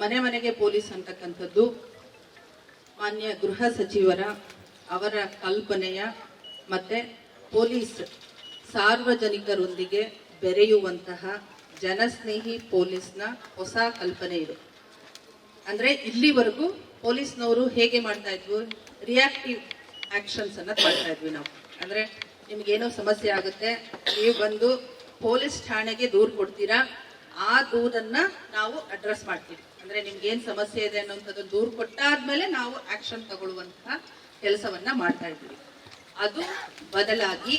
ಮನೆ ಮನೆಗೆ ಪೊಲೀಸ್ ಅಂತಕ್ಕಂಥದ್ದು, ಮಾನ್ಯ ಗೃಹ ಸಚಿವರ ಅವರ ಕಲ್ಪನೆಯ ಮತ್ತೆ ಪೊಲೀಸ್ ಸಾರ್ವಜನಿಕರೊಂದಿಗೆ ಬೆರೆಯುವಂತಹ ಜನಸ್ನೇಹಿ ಪೊಲೀಸ್ನ ಹೊಸ ಕಲ್ಪನೆ ಇದು. ಅಂದರೆ ಇಲ್ಲಿವರೆಗೂ ಪೊಲೀಸ್ನವರು ಹೇಗೆ ಮಾಡ್ತಾ ಇದ್ವು? ರಿಯಾಕ್ಟಿವ್ ಆಕ್ಷನ್ಸ್ ಅನ್ನ ಮಾಡ್ತಾ ಇದ್ವಿ ನಾವು. ಅಂದರೆ ನಿಮಗೇನೋ ಸಮಸ್ಯೆ ಆಗುತ್ತೆ, ನೀವು ಬಂದು ಪೊಲೀಸ್ ಠಾಣೆಗೆ ದೂರು ಕೊಡ್ತೀರಾ, ಆ ದೂರನ್ನು ನಾವು ಅಡ್ರೆಸ್ ಮಾಡ್ತೀವಿ. ಅಂದ್ರೆ ನಿಮ್ಗೆ ಏನ್ ಸಮಸ್ಯೆ ಇದೆ ಅನ್ನೋಂಥದ್ದು ದೂರು ಕೊಟ್ಟಾದ್ಮೇಲೆ ನಾವು ಆಕ್ಷನ್ ತಗೊಳ್ಳುವಂತಹ ಕೆಲಸವನ್ನ ಮಾಡ್ತಾ ಇದ್ದೀವಿ. ಅದು ಬದಲಾಗಿ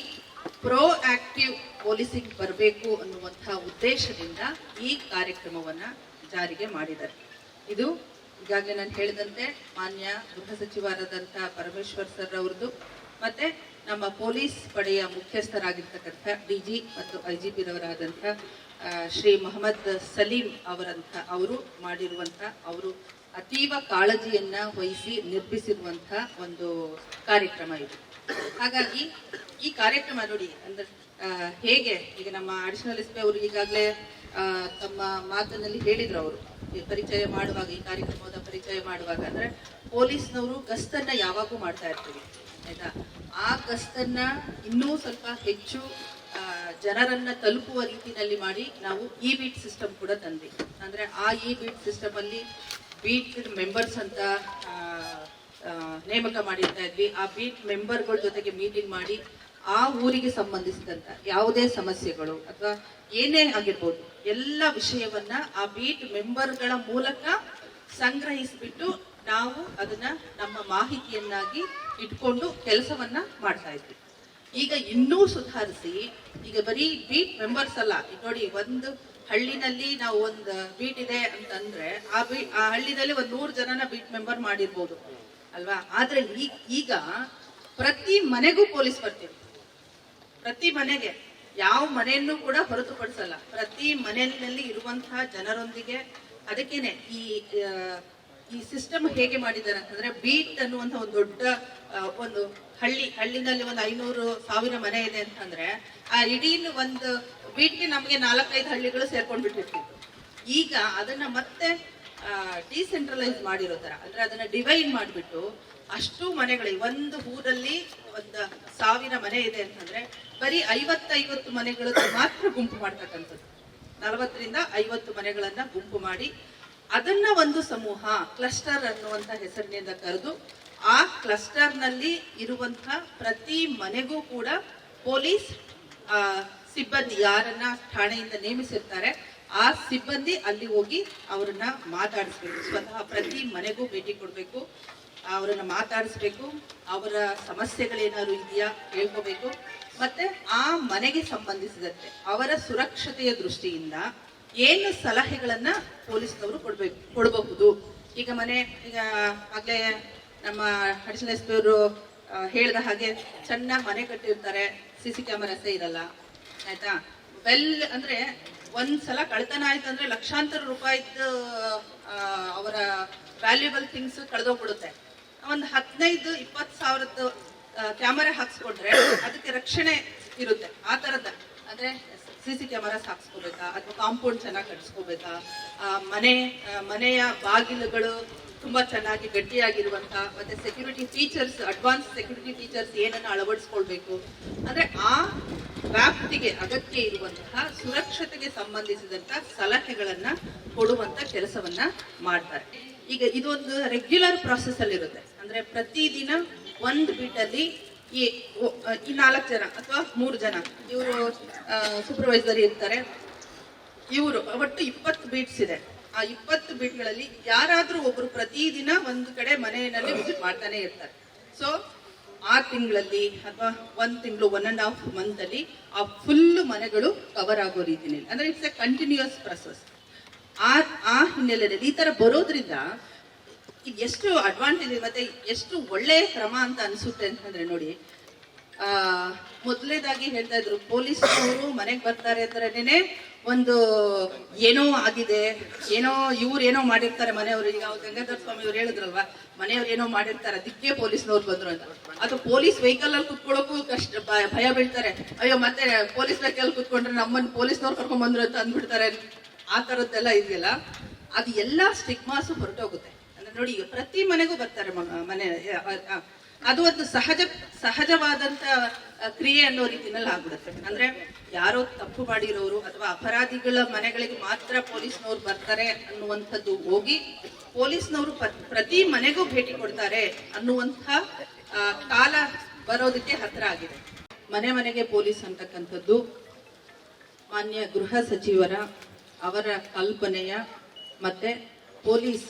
ಪ್ರೋ ಆಕ್ಟಿವ್ ಪೊಲೀಸಿಂಗ್ ಬರಬೇಕು ಅನ್ನುವಂತಹ ಉದ್ದೇಶದಿಂದ ಈ ಕಾರ್ಯಕ್ರಮವನ್ನ ಜಾರಿಗೆ ಮಾಡಿದ್ದಾರೆ. ಇದು ಈಗಾಗಲೇ ನಾನು ಹೇಳಿದಂತೆ ಮಾನ್ಯ ಗೃಹ ಸಚಿವರಾದಂತಹ ಪರಮೇಶ್ವರ್ ಸರ್ ಅವ್ರದ್ದು, ಮತ್ತೆ ನಮ್ಮ ಪೊಲೀಸ್ ಪಡೆಯ ಮುಖ್ಯಸ್ಥರಾಗಿರ್ತಕ್ಕಂಥ ಡಿ ಜಿ ಮತ್ತು ಐ ಜಿ ಪಿರವರಾದಂಥ ಶ್ರೀ ಮೊಹಮ್ಮದ್ ಸಲೀಂ ಅವರಂಥ ಅವರು ಮಾಡಿರುವಂಥ, ಅವರು ಅತೀವ ಕಾಳಜಿಯನ್ನ ವಹಿಸಿ ನಿರ್ಮಿಸಿರುವಂಥ ಒಂದು ಕಾರ್ಯಕ್ರಮ ಇದು. ಹಾಗಾಗಿ ಈ ಕಾರ್ಯಕ್ರಮ ನೋಡಿ, ಅಂದ್ರೆ ಹೇಗೆ, ಈಗ ನಮ್ಮ ಅಡಿಷನಲ್ ಎಸ್ ಅವರು ಈಗಾಗಲೇ ತಮ್ಮ ಮಾತಿನಲ್ಲಿ ಹೇಳಿದ್ರು ಅವರು. ಪರಿಚಯ ಮಾಡುವಾಗ, ಈ ಕಾರ್ಯಕ್ರಮದ ಪರಿಚಯ ಮಾಡುವಾಗ, ಅಂದ್ರೆ ಪೊಲೀಸ್ನವರು ಗಸ್ತನ್ನ ಯಾವಾಗೂ ಮಾಡ್ತಾ ಇರ್ತೀವಿ, ಆಯ್ತಾ? ಆ ಗಸ್ತನ್ನ ಇನ್ನೂ ಸ್ವಲ್ಪ ಹೆಚ್ಚು ಜನರನ್ನ ತಲುಪುವ ರೀತಿಯಲ್ಲಿ ಮಾಡಿ ನಾವು ಇ ಬೀಟ್ ಸಿಸ್ಟಮ್ ಕೂಡ ತಂದ್ವಿ. ಅಂದ್ರೆ ಆ ಇ ಬೀಟ್ ಸಿಸ್ಟಮ್ ಅಲ್ಲಿ ಬೀಟ್ ಮೆಂಬರ್ಸ್ ಅಂತ ನೇಮಕ ಮಾಡಿರ್ತಾ ಇದ್ವಿ. ಆ ಬೀಟ್ ಮೆಂಬರ್ಗಳ ಜೊತೆಗೆ ಮೀಟಿಂಗ್ ಮಾಡಿ ಆ ಊರಿಗೆ ಸಂಬಂಧಿಸಿದಂತ ಯಾವುದೇ ಸಮಸ್ಯೆಗಳು ಅಥವಾ ಏನೇ ಆಗಿರ್ಬೋದು, ಎಲ್ಲ ವಿಷಯವನ್ನ ಆ ಬೀಟ್ ಮೆಂಬರ್ಗಳ ಮೂಲಕ ಸಂಗ್ರಹಿಸಿಬಿಟ್ಟು ನಾವು ಅದನ್ನ ನಮ್ಮ ಮಾಹಿತಿಯನ್ನಾಗಿ ಇಟ್ಕೊಂಡು ಕೆಲಸವನ್ನ ಮಾಡ್ತಾ ಇದ್ವಿ. ಈಗ ಇನ್ನೂ ಸುಧಾರಿಸಿ, ಈಗ ಬರೀ ಬೀಟ್ ಮೆಂಬರ್ಸ್ ಅಲ್ಲ ನೋಡಿ ಒಂದು ಹಳ್ಳಿನಲ್ಲಿ ನಾವು ಒಂದು ಬೀಟ್ ಇದೆ ಅಂತಂದ್ರೆ ಆ ಬೀ ಆ ಹಳ್ಳಿನಲ್ಲಿ ಒಂದ್ ನೂರು ಜನನ ಬೀಟ್ ಮೆಂಬರ್ ಮಾಡಿರ್ಬೋದು, ಅಲ್ವಾ? ಆದ್ರೆ ಈಗ ಪ್ರತಿ ಮನೆಗೂ ಪೊಲೀಸ್ ಬರ್ತೀವಿ ಪ್ರತಿ ಮನೆಗೆ, ಯಾವ ಮನೆಯನ್ನು ಕೂಡ ಹೊರತುಪಡಿಸಲ್ಲ. ಪ್ರತಿ ಮನೆಯಲ್ಲಿ ಇರುವಂತಹ ಜನರೊಂದಿಗೆ, ಅದಕ್ಕೇನೆ ಈ ಈ ಸಿಸ್ಟಮ್ ಹೇಗೆ ಮಾಡಿದ್ದಾರೆ ಅಂತಂದ್ರೆ ಬೀಟ್ ಅನ್ನುವಂತ ಒಂದು ದೊಡ್ಡ ಒಂದು ಹಳ್ಳಿ, ಹಳ್ಳಿನಲ್ಲಿ ಒಂದು ಐನೂರು ಸಾವಿರ ಮನೆ ಇದೆ ಅಂತಂದ್ರೆ ಆ ಇಡೀ ಒಂದು ಬೀಟ್ಗೆ ನಮಗೆ ನಾಲ್ಕೈದು ಹಳ್ಳಿಗಳು ಸೇರ್ಕೊಂಡು ಬಿಟ್ಟಿರ್ತಿತ್ತು ಈಗ ಅದನ್ನ ಮತ್ತೆ ಡಿಸೆಂಟ್ರಲೈಸ್ ಮಾಡಿರೋ ತರ, ಅಂದ್ರೆ ಅದನ್ನ ಡಿವೈಡ್ ಮಾಡಿಬಿಟ್ಟು ಅಷ್ಟು ಮನೆಗಳಿಗೆ ಒಂದು ಊರಲ್ಲಿ ಒಂದು ಸಾವಿರ ಮನೆ ಇದೆ ಅಂತಂದ್ರೆ ಬರೀ ಐವತ್ತೈವತ್ತು ಮನೆಗಳು ಮಾತ್ರ ಗುಂಪು ಮಾಡ್ತಕ್ಕಂಥದ್ದು. ನಲವತ್ತರಿಂದ ಐವತ್ತು ಮನೆಗಳನ್ನ ಗುಂಪು ಮಾಡಿ ಅದನ್ನ ಒಂದು ಸಮೂಹ ಕ್ಲಸ್ಟರ್ ಅನ್ನುವಂತ ಹೆಸರಿನಿಂದ ಕರೆದು, ಆ ಕ್ಲಸ್ಟರ್ನಲ್ಲಿ ಇರುವಂತಹ ಪ್ರತಿ ಮನೆಗೂ ಕೂಡ ಪೊಲೀಸ್ ಸಿಬ್ಬಂದಿ ಯಾರನ್ನ ಠಾಣೆಯಿಂದ ನೇಮಿಸಿರ್ತಾರೆ, ಆ ಸಿಬ್ಬಂದಿ ಅಲ್ಲಿ ಹೋಗಿ ಅವರನ್ನ ಮಾತಾಡಿಸ್ಬೇಕು. ಸ್ವತಃ ಪ್ರತಿ ಮನೆಗೂ ಭೇಟಿ ಕೊಡಬೇಕು, ಅವರನ್ನ ಮಾತಾಡಿಸ್ಬೇಕು, ಅವರ ಸಮಸ್ಯೆಗಳೇನಾದ್ರು ಇದೆಯಾ ಹೇಳ್ಕೋಬೇಕು. ಮತ್ತೆ ಆ ಮನೆಗೆ ಸಂಬಂಧಿಸಿದಂತೆ ಅವರ ಸುರಕ್ಷತೆಯ ದೃಷ್ಟಿಯಿಂದ ಏನು ಸಲಹೆಗಳನ್ನ ಪೊಲೀಸ್ನವರು ಕೊಡ್ಬೇಕು, ಕೊಡಬಹುದು. ಈಗ ಮನೆ, ಈಗ ಆಗ್ಲೇ ನಮ್ಮ ಅಡಿಷನಲ್ ಎಸ್ ಹೇಳಿದ ಹಾಗೆ ಚೆನ್ನಾಗಿ ಮನೆ ಕಟ್ಟಿರ್ತಾರೆ, ಸಿ ಸಿ ಕ್ಯಾಮರಾಸೇ ಇರಲ್ಲ. ಆಯ್ತಾ? ವೆಲ್ ಅಂದ್ರೆ ಒಂದ್ಸಲ ಕಳ್ತನ ಆಯ್ತು ಅಂದ್ರೆ ಲಕ್ಷಾಂತರ ರೂಪಾಯಿದ್ದು ಅವರ ವ್ಯಾಲ್ಯೂಬಲ್ ಥಿಂಗ್ಸ್ ಕಳೆದೋಗ್ಬಿಡುತ್ತೆ. ಒಂದು ಹದಿನೈದು, ಇಪ್ಪತ್ತು ಸಾವಿರದ್ದು ಕ್ಯಾಮರಾ ಹಾಕ್ಸ್ಕೊಂಡ್ರೆ ಅದಕ್ಕೆ ರಕ್ಷಣೆ ಇರುತ್ತೆ ಆ ತರದ ಅಂದ್ರೆ ಸಿ ಮರ ಸಾಕ್ಸ್ಕೋಬೇಕಾ ಅಥವಾ ಕಾಂಪೌಂಡ್ ಚೆನ್ನಾಗಿ ಕಟ್ಸ್ಕೋಬೇಕಾ? ಮನೆ ಮನೆಯ ಬಾಗಿಲುಗಳು ತುಂಬಾ ಚೆನ್ನಾಗಿ ಗಟ್ಟಿಯಾಗಿರುವಂತ ಮತ್ತೆ security features advance security features ಏನನ್ನ ಅಳವಡಿಸ್ಕೊಳ್ಬೇಕು. ಅಂದ್ರೆ ಆ ವ್ಯಾಪ್ತಿಗೆ ಅಗತ್ಯ ಇರುವಂತಹ ಸುರಕ್ಷತೆಗೆ ಸಂಬಂಧಿಸಿದಂತ ಸಲಹೆಗಳನ್ನ ಕೊಡುವಂತ ಕೆಲಸವನ್ನ ಮಾಡ್ತಾರೆ. ಈಗ ಇದೊಂದು ರೆಗ್ಯುಲರ್ ಪ್ರಾಸೆಸ್ ಅಲ್ಲಿ ಇರುತ್ತೆ ಅಂದ್ರೆ ಪ್ರತಿದಿನ ಒಂದು ಬೀಟಲ್ಲಿ ಈ ಈ ನಾಲ್ಕು ಜನ ಅಥವಾ ಮೂರು ಜನ, ಇವರು ಸೂಪರ್ವೈಸರ್ ಇರ್ತಾರೆ. ಇವರು, ಒಟ್ಟು ಇಪ್ಪತ್ತು ಬೀಟ್ಸ್ ಇದೆ. ಆ ಇಪ್ಪತ್ತು ಬೀಟ್ಗಳಲ್ಲಿ ಯಾರಾದರೂ ಒಬ್ಬರು ಪ್ರತಿದಿನ ಒಂದು ಕಡೆ ಮನೆಯಲ್ಲಿ ವಿಸಿಟ್ ಮಾಡ್ತಾನೆ ಇರ್ತಾರೆ. ಸೊ ಆರು ತಿಂಗಳಲ್ಲಿ ಅಥವಾ ಒಂದು ತಿಂಗಳು ಒನ್ ಅಂಡ್ ಹಾಫ್ ಮಂತಲ್ಲಿ ಆ ಫುಲ್ ಮನೆಗಳು ಕವರ್ ಆಗೋ ರೀತಿಯಲ್ಲಿ. ಅಂದರೆ ಇಟ್ಸ್ ಎ ಕಂಟಿನ್ಯೂಯಸ್ ಪ್ರೊಸೆಸ್ ಆ ಆ ಹಿನ್ನೆಲೆಯಲ್ಲಿ, ಈ ಥರ ಬರೋದ್ರಿಂದ ಇದು ಎಷ್ಟು ಅಡ್ವಾಂಟೇಜ್ ಮತ್ತೆ ಎಷ್ಟು ಒಳ್ಳೆಯ ಕ್ರಮ ಅಂತ ಅನ್ಸುತ್ತೆ ಅಂತಂದ್ರೆ ನೋಡಿ, ಆ ಮೊದಲನೇದಾಗಿ ಹೇಳ್ತಾ ಇದ್ರು, ಪೊಲೀಸ್ನವರು ಮನೆಗೆ ಬರ್ತಾರೆ ಅಂದ್ರೇನೆ ಒಂದು ಏನೋ ಆಗಿದೆ, ಏನೋ ಇವ್ರು ಏನೋ ಮಾಡಿರ್ತಾರೆ ಮನೆಯವರು. ಈಗ ಗಂಗಾಧರ ಸ್ವಾಮಿ ಅವ್ರು ಹೇಳಿದ್ರಲ್ವಾ, ಮನೆಯವ್ರು ಏನೋ ಮಾಡಿರ್ತಾರೆ, ಅದಕ್ಕೆ ಪೊಲೀಸ್ನವ್ರು ಬಂದ್ರು ಅಂತ. ಅದು ಪೊಲೀಸ್ ವೆಹಿಕಲ್ ಅಲ್ಲಿ ಕುತ್ಕೊಳ್ಳೋಕು ಕಷ್ಟ ಭಯ- ಬೀಳ್ತಾರೆ. ಅಯ್ಯೋ, ಮತ್ತೆ ಪೊಲೀಸ್ ವೆಹಿಕಲ್ ಕುತ್ಕೊಂಡ್ರೆ ನಮ್ಮನ್ನ ಪೊಲೀಸ್ನವ್ರು ಕರ್ಕೊಂಡ್ ಬಂದ್ರು ಅಂತ ಅಂದ್ಬಿಡ್ತಾರೆ. ಆ ತರದ್ದೆಲ್ಲ ಇದೆಯಲ್ಲ, ಅದು ಎಲ್ಲ ಸ್ಟಿಗ್ಮಾಸು ಹೊರಟೋಗುತ್ತೆ. ನೋಡಿ ಪ್ರತಿ ಮನೆಗೂ ಬರ್ತಾರೆ ಮನೆ ಅದು ಒಂದು ಸಹಜ, ಸಹಜವಾದಂತ ಕ್ರಿಯೆ ಅನ್ನೋ ರೀತಿನಲ್ಲಿ ಆಗ್ಬಿಡುತ್ತೆ. ಅಂದ್ರೆ ಯಾರೋ ತಪ್ಪು ಮಾಡಿರೋರು ಅಥವಾ ಅಪರಾಧಿಗಳ ಮನೆಗಳಿಗೆ ಮಾತ್ರ ಪೊಲೀಸ್ನವ್ರು ಬರ್ತಾರೆ ಅನ್ನುವಂಥದ್ದು ಹೋಗಿ, ಪೊಲೀಸ್ನವರು ಪ್ರತಿ ಮನೆಗೂ ಭೇಟಿ ಕೊಡ್ತಾರೆ ಅನ್ನುವಂಥ ಕಾಲ ಬರೋದಕ್ಕೆ ಹತ್ರ ಆಗಿದೆ. ಮನೆ ಮನೆಗೆ ಪೊಲೀಸ್ ಅಂತಕ್ಕಂಥದ್ದು, ಮಾನ್ಯ ಗೃಹ ಸಚಿವರ ಅವರ ಕಲ್ಪನೆಯ, ಮತ್ತೆ ಪೊಲೀಸ್